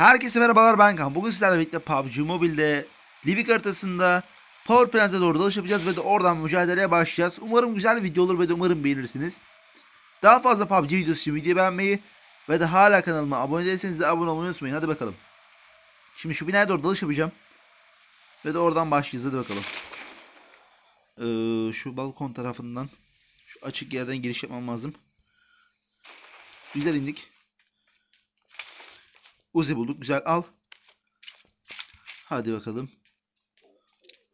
Herkese merhabalar ben Kaan. Bugün sizlerle birlikte PUBG Mobile'de Livik haritasında Power Plant'e doğru dalış yapacağız ve de oradan mücadeleye başlayacağız. Umarım güzel bir video olur ve de umarım beğenirsiniz. Daha fazla PUBG videosu için videoyu beğenmeyi ve de hala kanalıma abone değilseniz de abone olmayı unutmayın. Hadi bakalım. Şimdi şu binaya doğru dalış yapacağım. Ve de oradan başlayacağız. Hadi bakalım. Ee, şu balkon tarafından şu açık yerden giriş yapmam lazım. Güzel indik. Uzi bulduk. Güzel al. Hadi bakalım.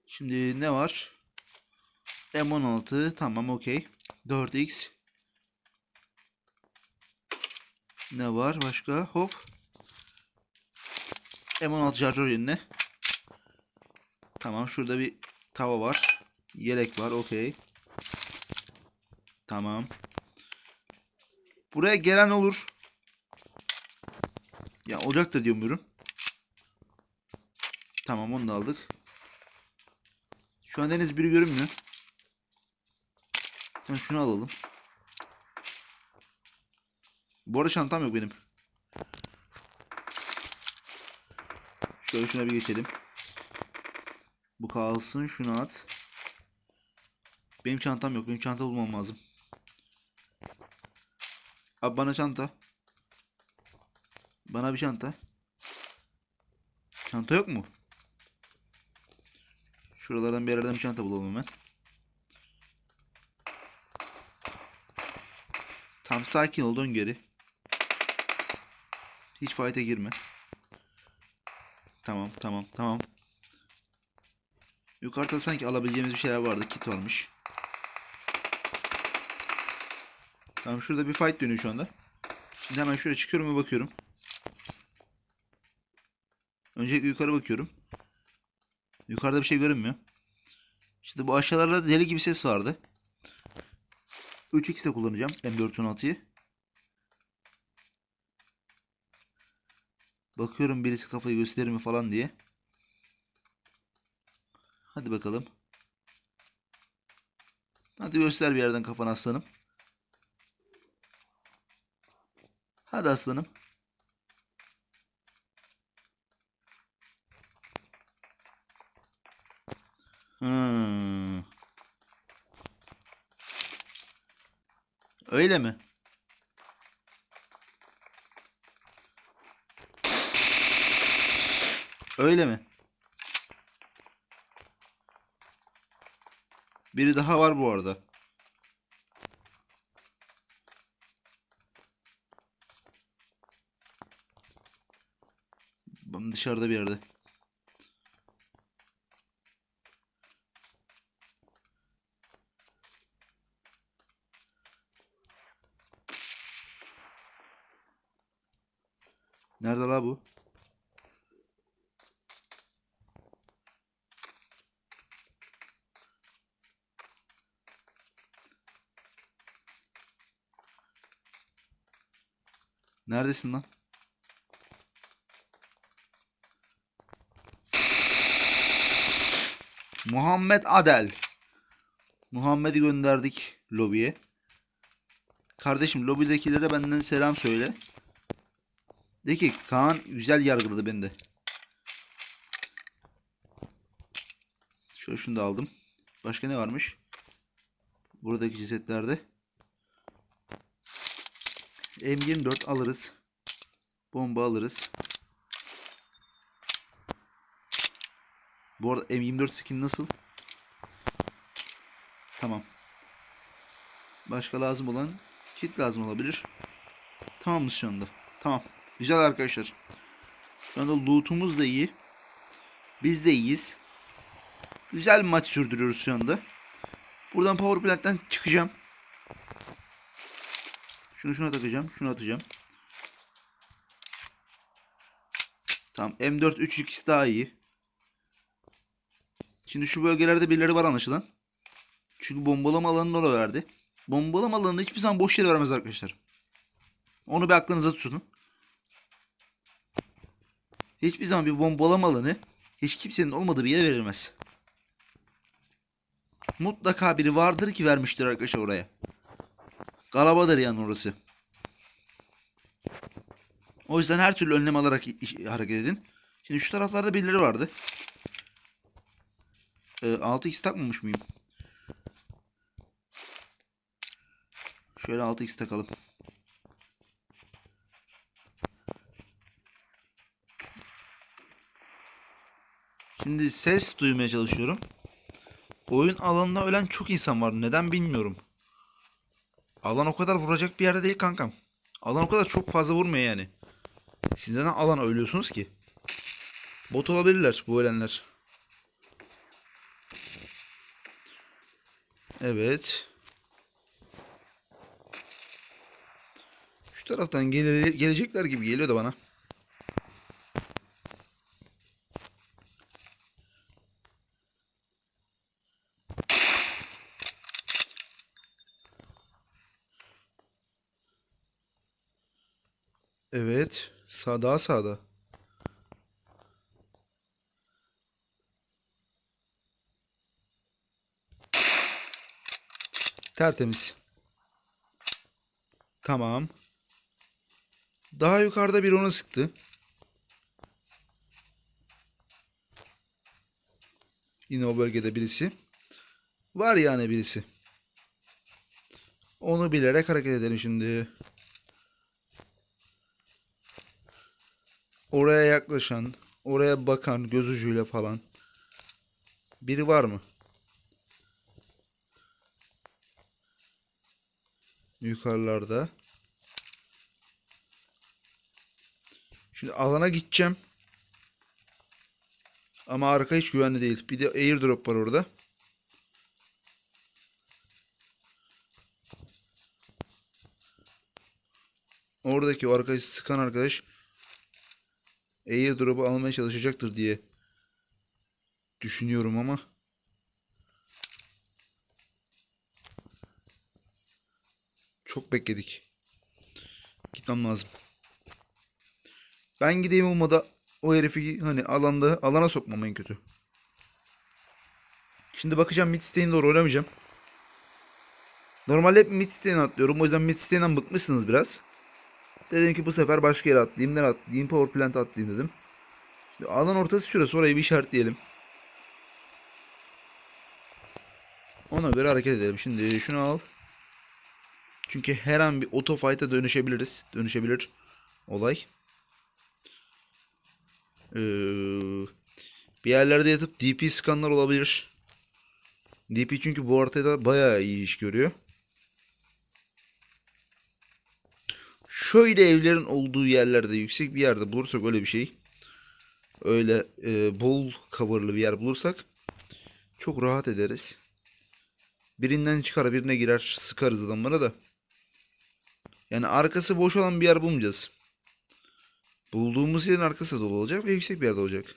Şimdi ne var? M16. Tamam okey. 4x. Ne var başka? Hop. M16 şarjör yerine. Tamam şurada bir tava var. Yelek var okey. Tamam. Buraya gelen olur. Ya olacaktır diye umuyorum. Tamam onu da aldık. Şu an deniz biri görünmüyor. Tamam şunu alalım. Bu arada çantam yok benim. Şöyle şuna bir geçelim. Bu kalsın şunu at. Benim çantam yok. Benim çanta bulmam lazım. Abi bana çanta. Bana bir çanta. Çanta yok mu? Şuralardan bir yerden bir çanta bulalım hemen. Tam sakin ol dön geri. Hiç fight'e girme. Tamam tamam tamam. Yukarıda sanki alabileceğimiz bir şeyler vardı. Kit varmış. Tamam şurada bir fight dönüyor şu anda. Şimdi hemen şuraya çıkıyorum ve bakıyorum. Öncelikle yukarı bakıyorum. Yukarıda bir şey görünmüyor. İşte bu aşağılarda deli gibi ses vardı. 3x de kullanacağım M416'yı. Bakıyorum birisi kafayı gösterir mi falan diye. Hadi bakalım. Hadi göster bir yerden kafanı aslanım. Hadi aslanım. Hmm. Öyle mi? Öyle mi? Biri daha var bu arada. Ben Dışarıda bir yerde. Nerede la bu? Neredesin lan? Muhammed Adel. Muhammed'i gönderdik lobiye. Kardeşim lobidekilere benden selam söyle. De ki Kaan güzel yargıladı beni de. Şöyle şunu da aldım. Başka ne varmış? Buradaki cesetlerde. M24 alırız. Bomba alırız. Bu arada M24 skin nasıl? Tamam. Başka lazım olan kit lazım olabilir. Tamamız şu anda. Tamam. Güzel arkadaşlar. Şu anda loot'umuz da iyi. Biz de iyiyiz. Güzel bir maç sürdürüyoruz şu anda. Buradan power plant'ten çıkacağım. Şunu şuna takacağım. Şunu atacağım. Tamam. M4 3x daha iyi. Şimdi şu bölgelerde birileri var anlaşılan. Çünkü bombalama alanını oraya verdi. Bombalama alanında hiçbir zaman boş yere vermez arkadaşlar. Onu bir aklınıza tutun. Hiçbir zaman bir bombalama alanı hiç kimsenin olmadığı bir yere verilmez. Mutlaka biri vardır ki vermiştir arkadaşlar oraya. Galabadır yani orası. O yüzden her türlü önlem alarak hareket edin. Şimdi şu taraflarda birileri vardı. Ee, 6x takmamış mıyım? Şöyle 6x takalım. Şimdi ses duymaya çalışıyorum. Oyun alanında ölen çok insan var. Neden bilmiyorum. Alan o kadar vuracak bir yerde değil kankam. Alan o kadar çok fazla vurmuyor yani. Siz neden alana ölüyorsunuz ki? Bot olabilirler bu ölenler. Evet. Şu taraftan gele- gelecekler gibi geliyor da bana. Evet. Sağ daha sağda. Tertemiz. Tamam. Daha yukarıda bir onu sıktı. Yine o bölgede birisi. Var yani birisi. Onu bilerek hareket edelim şimdi. Oraya yaklaşan, oraya bakan göz ucuyla falan. Biri var mı? Yukarılarda. Şimdi alana gideceğim. Ama arka hiç güvenli değil. Bir de airdrop var orada. Oradaki o arkadaş sıkan arkadaş airdrop'u almaya çalışacaktır diye düşünüyorum ama çok bekledik. Gitmem lazım. Ben gideyim olmadı o herifi hani alanda alana sokmam en kötü. Şimdi bakacağım mid stane'e doğru oynamayacağım. Normalde hep mid stane'e atlıyorum. O yüzden mid stane'den bıkmışsınız biraz. Dedim ki bu sefer başka yere atlayayım. Nereye atlayayım? Power plant atlayayım dedim. Şimdi alan ortası şurası. Orayı bir işaretleyelim. Ona göre hareket edelim. Şimdi şunu al. Çünkü her an bir auto fight'a dönüşebiliriz. Dönüşebilir olay. Ee, bir yerlerde yatıp DP skanlar olabilir. DP çünkü bu haritada bayağı iyi iş görüyor. Şöyle evlerin olduğu yerlerde yüksek bir yerde bulursak öyle bir şey. Öyle e, bol coverlı bir yer bulursak çok rahat ederiz. Birinden çıkar birine girer sıkarız adamlara da. Yani arkası boş olan bir yer bulmayacağız. Bulduğumuz yerin arkası dolu olacak ve yüksek bir yerde olacak.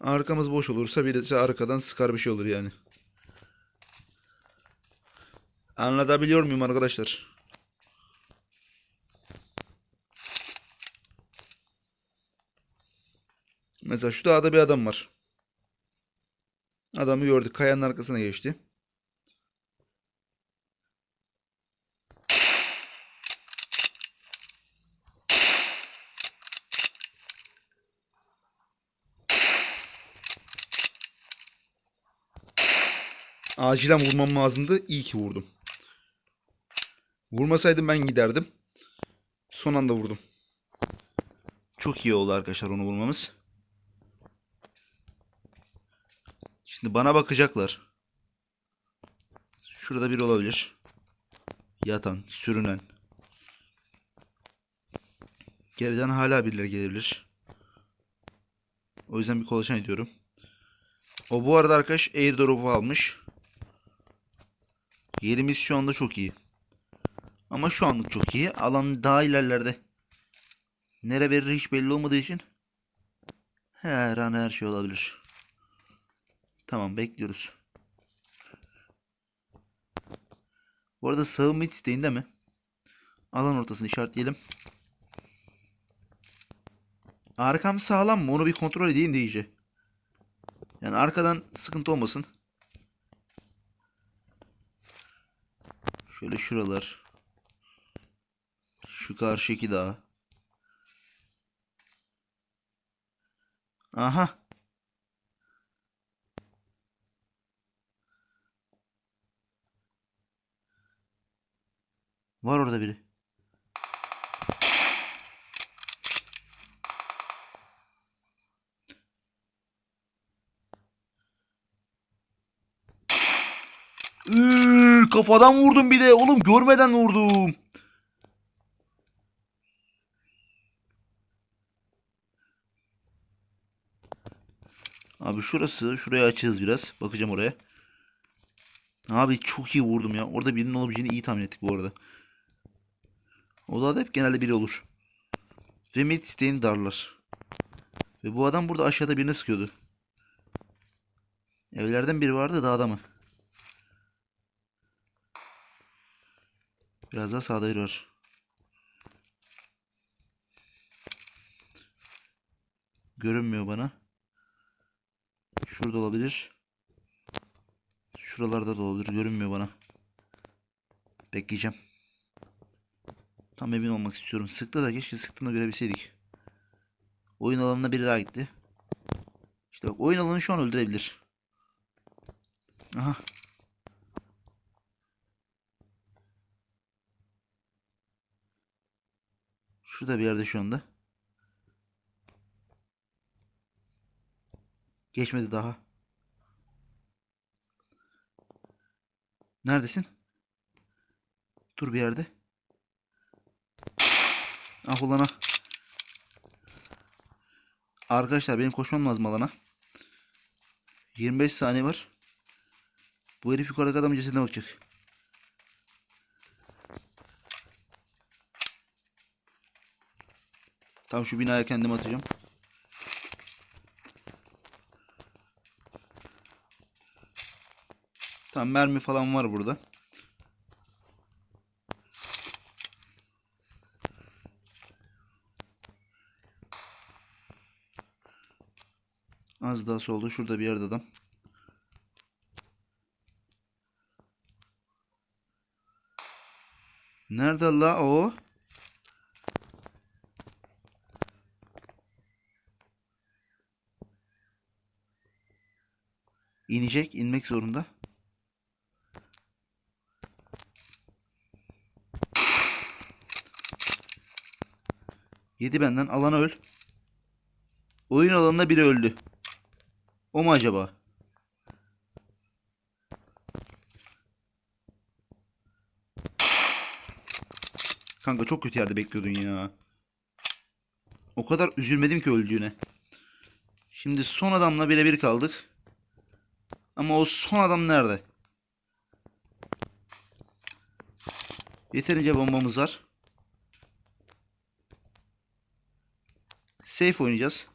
Arkamız boş olursa birisi arkadan sıkar bir şey olur yani. Anlatabiliyor muyum arkadaşlar? Mesela şu dağda bir adam var. Adamı gördük. Kayanın arkasına geçti. Acilen vurmam lazımdı. İyi ki vurdum. Vurmasaydım ben giderdim. Son anda vurdum. Çok iyi oldu arkadaşlar onu vurmamız. Şimdi bana bakacaklar. Şurada biri olabilir. Yatan, sürünen. Geriden hala birileri gelebilir. O yüzden bir kolaçan ediyorum. O bu arada arkadaş airdrop'u almış. Yerimiz şu anda çok iyi. Ama şu anlık çok iyi. Alan daha ilerlerde. Nere verir hiç belli olmadığı için. Her an her şey olabilir. Tamam bekliyoruz. Bu arada sağım mid isteğinde mi? Alan ortasını işaretleyelim. Arkam sağlam mı? Onu bir kontrol edeyim de iyice. Yani arkadan sıkıntı olmasın. Şöyle şuralar. Şu karşıki dağ. Aha. Var orada biri. Iıı, kafadan vurdum bir de. Oğlum görmeden vurdum. Abi şurası. Şuraya açığız biraz. Bakacağım oraya. Abi çok iyi vurdum ya. Orada birinin olabileceğini iyi tahmin ettik bu arada. O hep genelde biri olur. Ve mid isteğini darlar. Ve bu adam burada aşağıda birine sıkıyordu. Evlerden biri vardı dağda mı? Biraz daha sağda biri var. Görünmüyor bana. Şurada olabilir. Şuralarda da olabilir. Görünmüyor bana. Bekleyeceğim. Tam emin olmak istiyorum. Sıktı da keşke sıktığını görebilseydik. Oyun alanına biri daha gitti. İşte bak oyun alanı şu an öldürebilir. Aha. Şurada bir yerde şu anda. Geçmedi daha. Neredesin? Dur bir yerde. Ah ulan ah. Arkadaşlar benim koşmam lazım alana. 25 saniye var. Bu herif yukarıdaki adamın cesedine bakacak. Tam şu binaya kendim atacağım. Tam mermi falan var burada. Az daha solda şurada bir yerde adam. Nerede la o? İnecek, inmek zorunda. Yedi benden. Alana öl. Oyun alanında biri öldü. O mu acaba? Kanka çok kötü yerde bekliyordun ya. O kadar üzülmedim ki öldüğüne. Şimdi son adamla birebir kaldık. Ama o son adam nerede? Yeterince bombamız var. Safe oynayacağız.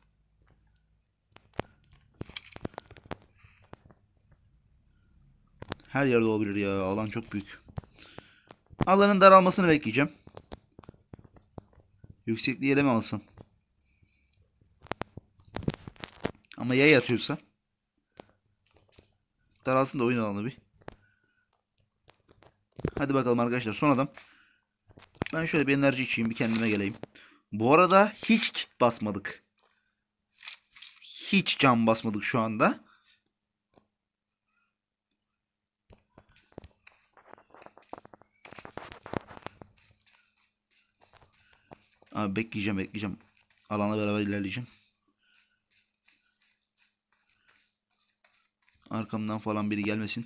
Her yerde olabilir ya. Alan çok büyük. Alanın daralmasını bekleyeceğim. Yüksekliği eleme alsam. Ama ya yatıyorsa? Daralsın da oyun alanı bir. Hadi bakalım arkadaşlar. Son adam. Ben şöyle bir enerji içeyim. Bir kendime geleyim. Bu arada hiç kit basmadık. Hiç can basmadık şu anda. Abi bekleyeceğim bekleyeceğim. Alanla beraber ilerleyeceğim. Arkamdan falan biri gelmesin.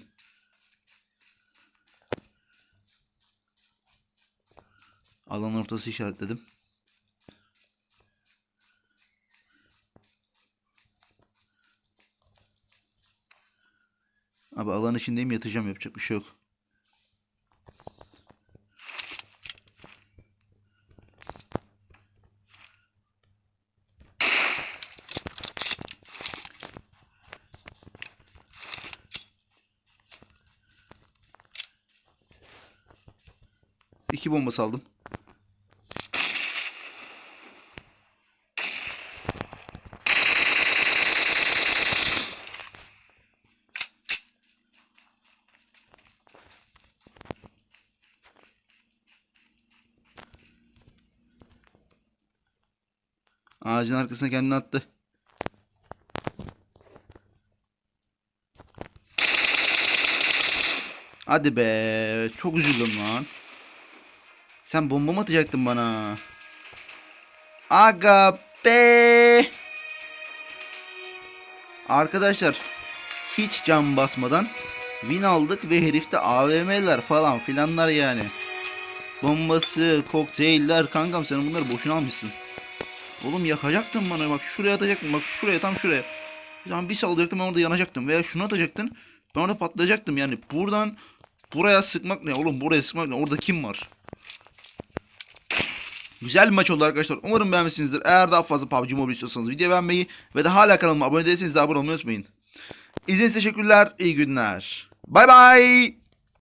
Alan ortası işaretledim. Abi alan içindeyim yatacağım yapacak bir şey yok. İki bomba saldım. Ağacın arkasına kendini attı. Hadi be. Çok üzüldüm lan. Sen bomba mı atacaktın bana? Aga be. Arkadaşlar hiç can basmadan win aldık ve herifte AVM'ler falan filanlar yani. Bombası, kokteyller kankam sen bunları boşuna almışsın. Oğlum yakacaktın bana bak şuraya atacaktın bak şuraya tam şuraya. Zaman bir salacaktım ben orada yanacaktım veya şunu atacaktın ben orada patlayacaktım yani buradan buraya sıkmak ne oğlum buraya sıkmak ne orada kim var? Güzel bir maç oldu arkadaşlar. Umarım beğenmişsinizdir. Eğer daha fazla PUBG Mobile istiyorsanız video beğenmeyi ve de hala kanalıma abone değilseniz de abone olmayı unutmayın. İzlediğiniz teşekkürler. İyi günler. Bay bay.